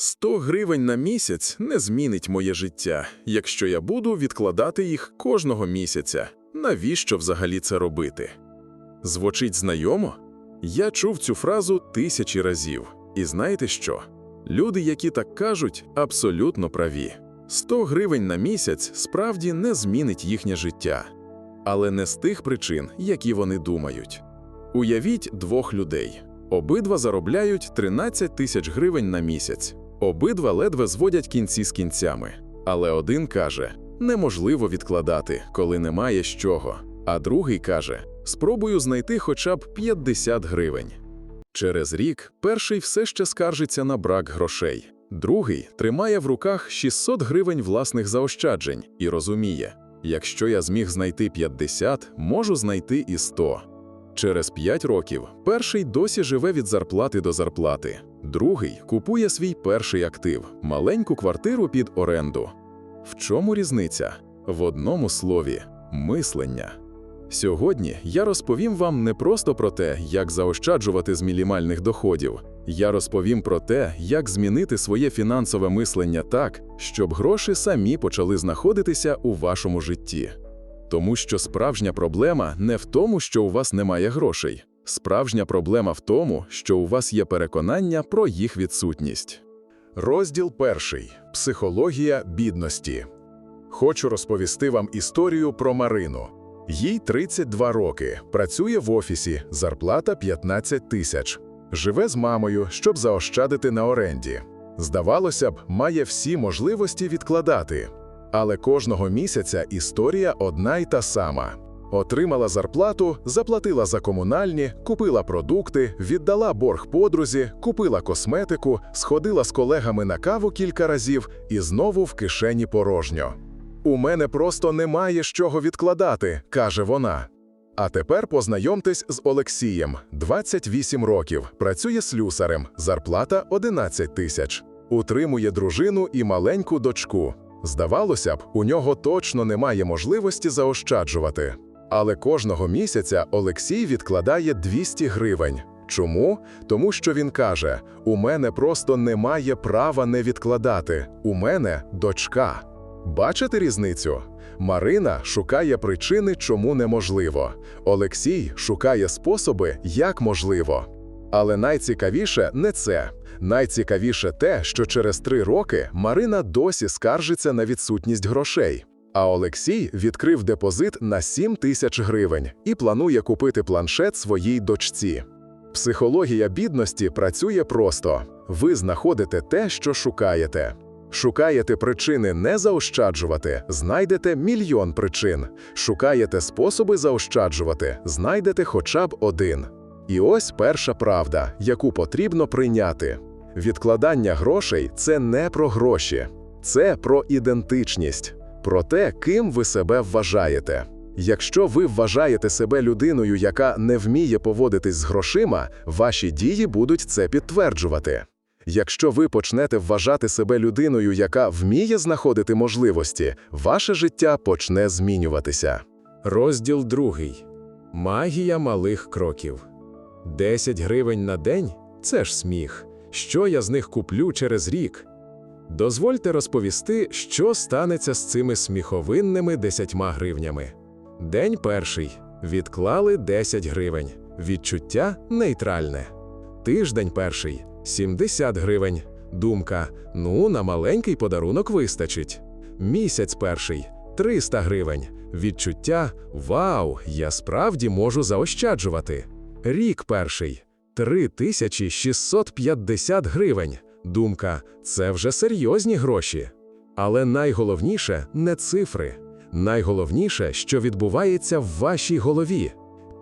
100 гривень на місяць не змінить моє життя, якщо я буду відкладати їх кожного місяця. Навіщо взагалі це робити? Звучить знайомо? Я чув цю фразу тисячі разів. І знаєте що? Люди, які так кажуть, абсолютно праві. 100 гривень на місяць справді не змінить їхнє життя. Але не з тих причин, які вони думають. Уявіть двох людей. Обидва заробляють 13 тисяч гривень на місяць. Обидва ледве зводять кінці з кінцями. Але один каже: неможливо відкладати, коли немає з чого. А другий каже: спробую знайти хоча б 50 гривень. Через рік перший все ще скаржиться на брак грошей, другий тримає в руках 600 гривень власних заощаджень і розуміє: якщо я зміг знайти 50, можу знайти і 100. Через 5 років перший досі живе від зарплати до зарплати, другий купує свій перший актив маленьку квартиру під оренду. В чому різниця? В одному слові мислення. Сьогодні я розповім вам не просто про те, як заощаджувати з мінімальних доходів. Я розповім про те, як змінити своє фінансове мислення так, щоб гроші самі почали знаходитися у вашому житті. Тому що справжня проблема не в тому, що у вас немає грошей. Справжня проблема в тому, що у вас є переконання про їх відсутність. Розділ перший. Психологія бідності. Хочу розповісти вам історію про Марину. Їй 32 роки, працює в офісі, зарплата 15 тисяч. Живе з мамою, щоб заощадити на оренді. Здавалося б, має всі можливості відкладати. Але кожного місяця історія одна й та сама. Отримала зарплату, заплатила за комунальні, купила продукти, віддала борг подрузі, купила косметику, сходила з колегами на каву кілька разів і знову в кишені порожньо. У мене просто немає з чого відкладати, каже вона. А тепер познайомтесь з Олексієм, 28 років, працює слюсарем, зарплата 11 тисяч, утримує дружину і маленьку дочку. Здавалося б, у нього точно немає можливості заощаджувати. Але кожного місяця Олексій відкладає 200 гривень. Чому? Тому що він каже: у мене просто немає права не відкладати. У мене дочка. Бачите різницю? Марина шукає причини, чому неможливо. Олексій шукає способи, як можливо. Але найцікавіше не це. Найцікавіше те, що через три роки Марина досі скаржиться на відсутність грошей. А Олексій відкрив депозит на 7 тисяч гривень і планує купити планшет своїй дочці. Психологія бідності працює просто: ви знаходите те, що шукаєте. Шукаєте причини не заощаджувати, знайдете мільйон причин. Шукаєте способи заощаджувати, знайдете хоча б один. І ось перша правда, яку потрібно прийняти: відкладання грошей це не про гроші, це про ідентичність, про те, ким ви себе вважаєте. Якщо ви вважаєте себе людиною, яка не вміє поводитись з грошима, ваші дії будуть це підтверджувати. Якщо ви почнете вважати себе людиною, яка вміє знаходити можливості, ваше життя почне змінюватися. Розділ другий. Магія малих кроків. 10 гривень на день це ж сміх. Що я з них куплю через рік? Дозвольте розповісти, що станеться з цими сміховинними 10 гривнями. День перший. Відклали 10 гривень. Відчуття нейтральне. Тиждень перший 70 гривень. Думка: ну, на маленький подарунок вистачить. Місяць перший 300 гривень. Відчуття Вау, я справді можу заощаджувати. Рік перший 3650 гривень. Думка, це вже серйозні гроші. Але найголовніше не цифри. Найголовніше, що відбувається в вашій голові.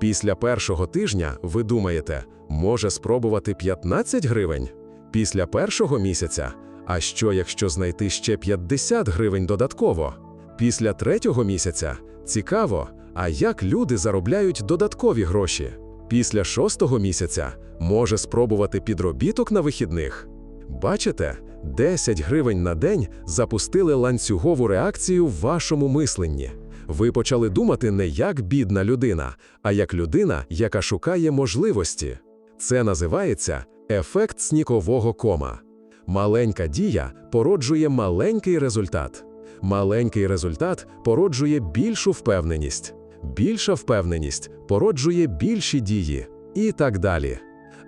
Після першого тижня ви думаєте, може спробувати 15 гривень? Після першого місяця. А що, якщо знайти ще 50 гривень додатково? Після третього місяця цікаво, а як люди заробляють додаткові гроші? Після шостого місяця може спробувати підробіток на вихідних. Бачите, 10 гривень на день запустили ланцюгову реакцію в вашому мисленні. Ви почали думати не як бідна людина, а як людина, яка шукає можливості. Це називається ефект снікового кома. Маленька дія породжує маленький результат. Маленький результат породжує більшу впевненість. Більша впевненість породжує більші дії і так далі.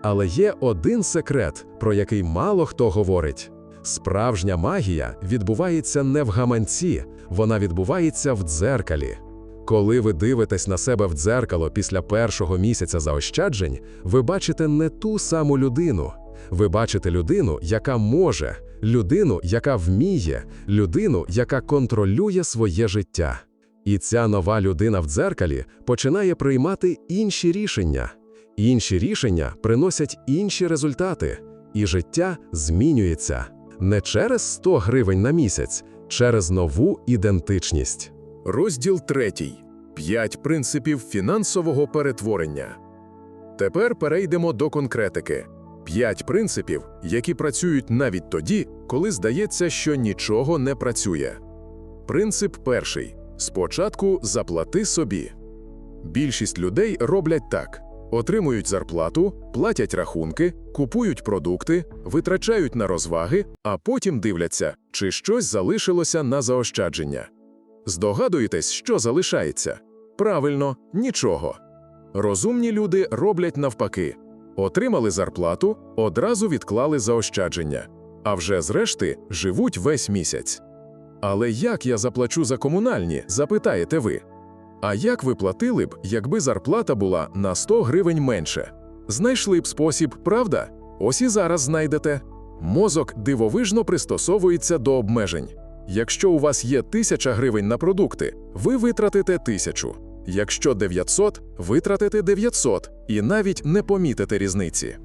Але є один секрет, про який мало хто говорить. Справжня магія відбувається не в гаманці, вона відбувається в дзеркалі. Коли ви дивитесь на себе в дзеркало після першого місяця заощаджень, ви бачите не ту саму людину. Ви бачите людину, яка може, людину, яка вміє, людину, яка контролює своє життя. І ця нова людина в дзеркалі починає приймати інші рішення. Інші рішення приносять інші результати, і життя змінюється не через 100 гривень на місяць, через нову ідентичність. Розділ третій. П'ять принципів фінансового перетворення. Тепер перейдемо до конкретики. П'ять принципів, які працюють навіть тоді, коли здається, що нічого не працює. Принцип перший. Спочатку заплати собі. Більшість людей роблять так: отримують зарплату, платять рахунки, купують продукти, витрачають на розваги, а потім дивляться, чи щось залишилося на заощадження. Здогадуєтесь, що залишається? Правильно, нічого. Розумні люди роблять навпаки: отримали зарплату, одразу відклали заощадження, а вже зрешти живуть весь місяць. Але як я заплачу за комунальні, запитаєте ви. А як ви платили б, якби зарплата була на 100 гривень менше? Знайшли б спосіб, правда? Ось і зараз знайдете. Мозок дивовижно пристосовується до обмежень. Якщо у вас є 1000 гривень на продукти, ви витратите 1000. Якщо 900, витратите 900 і навіть не помітите різниці.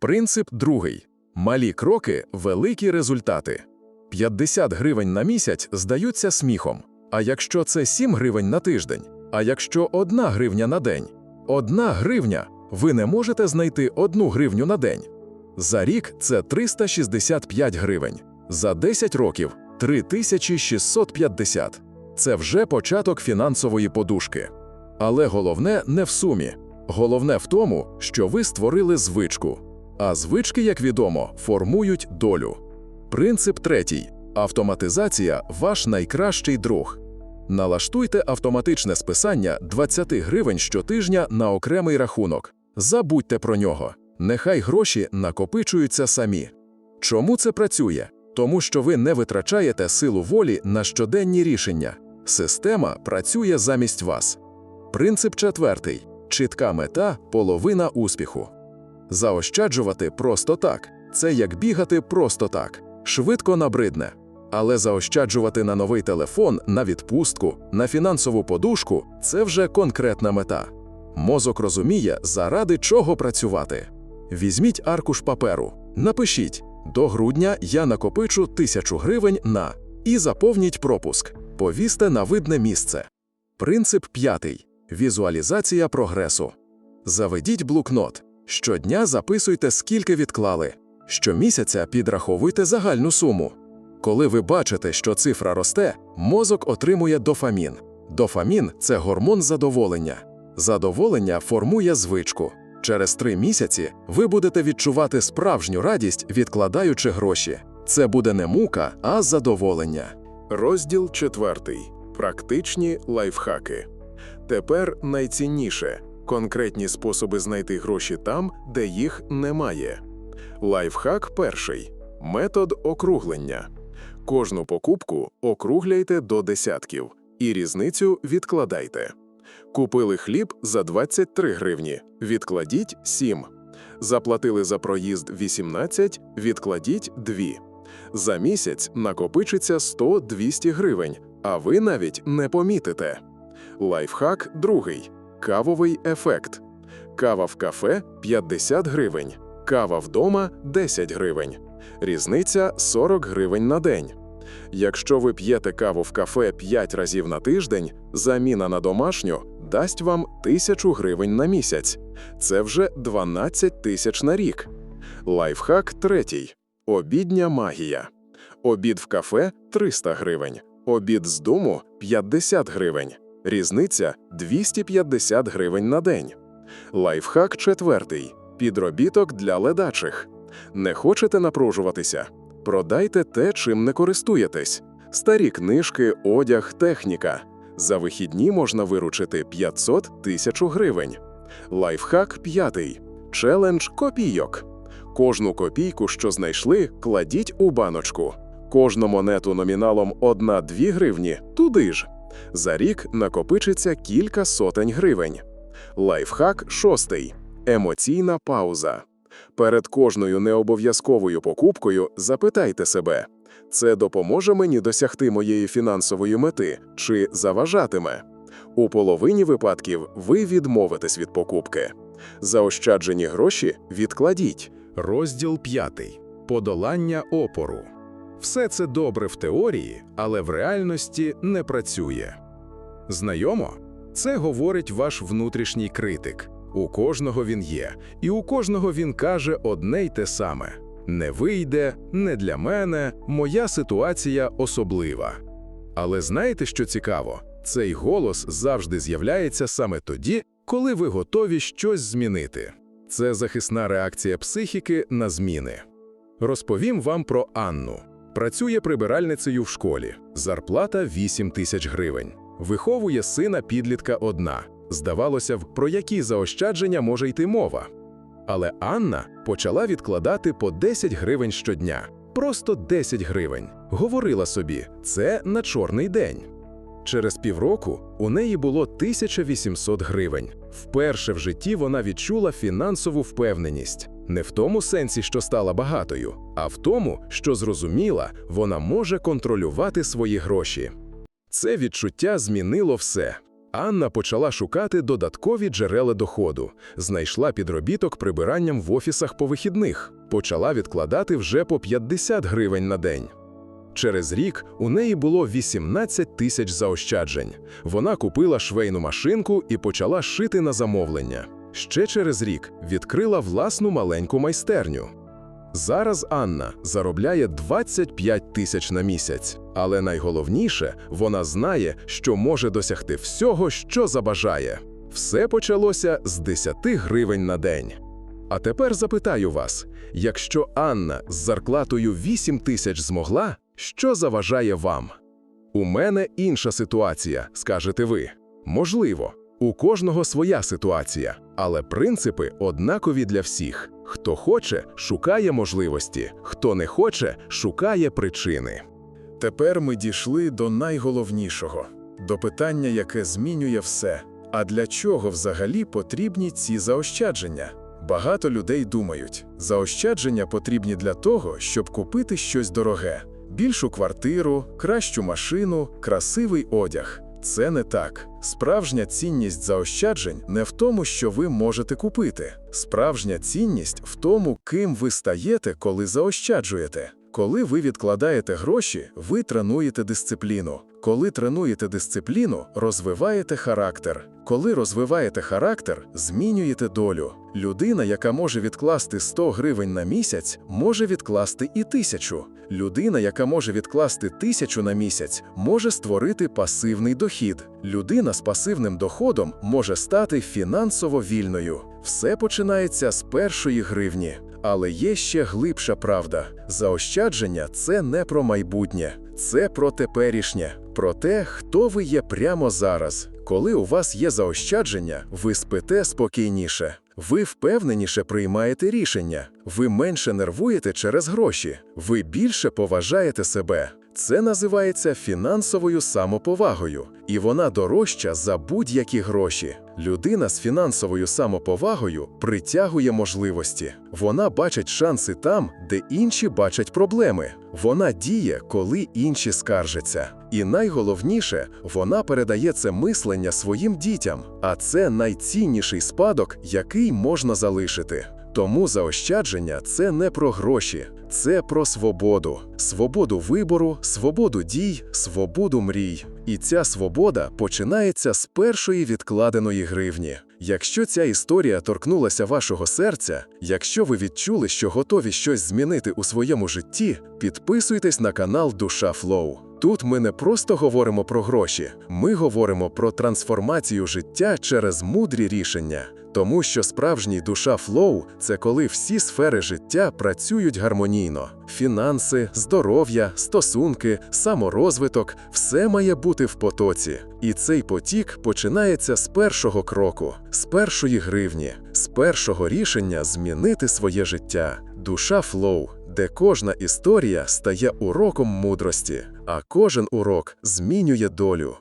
Принцип другий. Малі кроки – великі результати. 50 гривень на місяць здаються сміхом. А якщо це 7 гривень на тиждень? А якщо 1 гривня на день? Одна гривня – ви не можете знайти 1 гривню на день. За рік це 365 гривень. За 10 років – 3650. Це вже початок фінансової подушки. Але головне не в сумі. Головне в тому, що ви створили звичку. А звички, як відомо, формують долю. Принцип третій. Автоматизація – ваш найкращий друг. Налаштуйте автоматичне списання 20 гривень щотижня на окремий рахунок. Забудьте про нього. Нехай гроші накопичуються самі. Чому це працює? Тому що ви не витрачаєте силу волі на щоденні рішення. Система працює замість вас. Принцип четвертий. Чітка мета – половина успіху. Заощаджувати просто так. Це як бігати просто так. Швидко набридне. Але заощаджувати на новий телефон, на відпустку, на фінансову подушку це вже конкретна мета. Мозок розуміє, заради чого працювати. Візьміть аркуш паперу, напишіть: до грудня я накопичу тисячу гривень на і заповніть пропуск. Повісьте на видне місце. Принцип п'ятий. Візуалізація прогресу. Заведіть блокнот. Щодня записуйте, скільки відклали. Щомісяця підраховуйте загальну суму. Коли ви бачите, що цифра росте, мозок отримує дофамін. Дофамін це гормон задоволення. Задоволення формує звичку. Через три місяці ви будете відчувати справжню радість, відкладаючи гроші. Це буде не мука, а задоволення. Розділ четвертий. Практичні лайфхаки. Тепер найцінніше конкретні способи знайти гроші там, де їх немає. Лайфхак перший метод округлення. Кожну покупку округляйте до десятків і різницю відкладайте. Купили хліб за 23 гривні, відкладіть 7. Заплатили за проїзд 18, відкладіть 2. За місяць накопичиться 100-200 гривень, а ви навіть не помітите. Лайфхак другий. Кавовий ефект. Кава в кафе 50 гривень, кава вдома 10 гривень. Різниця 40 гривень на день. Якщо ви п'єте каву в кафе 5 разів на тиждень, заміна на домашню дасть вам 1000 гривень на місяць. Це вже 12 тисяч на рік. Лайфхак третій. Обідня магія. Обід в кафе 300 гривень, обід з дому 50 гривень. Різниця 250 гривень на день. Лайфхак четвертий. Підробіток для ледачих. Не хочете напружуватися? Продайте те, чим не користуєтесь. Старі книжки, одяг, техніка. За вихідні можна виручити 500 тисяч гривень. Лайфхак п'ятий. Челендж копійок. Кожну копійку, що знайшли, кладіть у баночку. Кожну монету номіналом 1-2 гривні туди ж. За рік накопичиться кілька сотень гривень. Лайфхак шостий. Емоційна пауза. Перед кожною необов'язковою покупкою запитайте себе, це допоможе мені досягти моєї фінансової мети чи заважатиме? У половині випадків ви відмовитесь від покупки. Заощаджені гроші відкладіть. Розділ 5. Подолання опору. Все це добре в теорії, але в реальності не працює. Знайомо? Це говорить ваш внутрішній критик. У кожного він є, і у кожного він каже одне й те саме: не вийде, не для мене, моя ситуація особлива. Але знаєте, що цікаво? Цей голос завжди з'являється саме тоді, коли ви готові щось змінити. Це захисна реакція психіки на зміни. Розповім вам про Анну. Працює прибиральницею в школі. Зарплата 8 тисяч гривень. Виховує сина підлітка одна. Здавалося б, про які заощадження може йти мова. Але Анна почала відкладати по 10 гривень щодня. Просто 10 гривень. Говорила собі, це на чорний день. Через півроку у неї було 1800 гривень. Вперше в житті вона відчула фінансову впевненість. Не в тому сенсі, що стала багатою, а в тому, що зрозуміла, вона може контролювати свої гроші. Це відчуття змінило все. Анна почала шукати додаткові джерела доходу, знайшла підробіток прибиранням в офісах по вихідних, почала відкладати вже по 50 гривень на день. Через рік у неї було 18 тисяч заощаджень. Вона купила швейну машинку і почала шити на замовлення. Ще через рік відкрила власну маленьку майстерню. Зараз Анна заробляє 25 тисяч на місяць, але найголовніше, вона знає, що може досягти всього, що забажає. Все почалося з 10 гривень на день. А тепер запитаю вас: якщо Анна з зарплатою 8 тисяч змогла, що заважає вам? У мене інша ситуація, скажете ви. Можливо, у кожного своя ситуація, але принципи однакові для всіх. Хто хоче, шукає можливості, хто не хоче, шукає причини. Тепер ми дійшли до найголовнішого до питання, яке змінює все. А для чого взагалі потрібні ці заощадження? Багато людей думають, заощадження потрібні для того, щоб купити щось дороге, більшу квартиру, кращу машину, красивий одяг. Це не так. Справжня цінність заощаджень не в тому, що ви можете купити. Справжня цінність в тому, ким ви стаєте, коли заощаджуєте. Коли ви відкладаєте гроші, ви тренуєте дисципліну. Коли тренуєте дисципліну, розвиваєте характер. Коли розвиваєте характер, змінюєте долю. Людина, яка може відкласти 100 гривень на місяць, може відкласти і тисячу. Людина, яка може відкласти тисячу на місяць, може створити пасивний дохід. Людина з пасивним доходом може стати фінансово вільною. Все починається з першої гривні. Але є ще глибша правда: заощадження це не про майбутнє, це про теперішнє, про те, хто ви є прямо зараз. Коли у вас є заощадження, ви спите спокійніше, ви впевненіше приймаєте рішення, ви менше нервуєте через гроші, ви більше поважаєте себе. Це називається фінансовою самоповагою, і вона дорожча за будь-які гроші. Людина з фінансовою самоповагою притягує можливості. Вона бачить шанси там, де інші бачать проблеми. Вона діє, коли інші скаржаться. І найголовніше, вона передає це мислення своїм дітям, а це найцінніший спадок, який можна залишити. Тому заощадження це не про гроші, це про свободу, свободу вибору, свободу дій, свободу мрій. І ця свобода починається з першої відкладеної гривні. Якщо ця історія торкнулася вашого серця, якщо ви відчули, що готові щось змінити у своєму житті, підписуйтесь на канал Душа Флоу. Тут ми не просто говоримо про гроші, ми говоримо про трансформацію життя через мудрі рішення. Тому що справжній душа флоу це коли всі сфери життя працюють гармонійно: фінанси, здоров'я, стосунки, саморозвиток все має бути в потоці. І цей потік починається з першого кроку, з першої гривні, з першого рішення змінити своє життя. Душа флоу, де кожна історія стає уроком мудрості, а кожен урок змінює долю.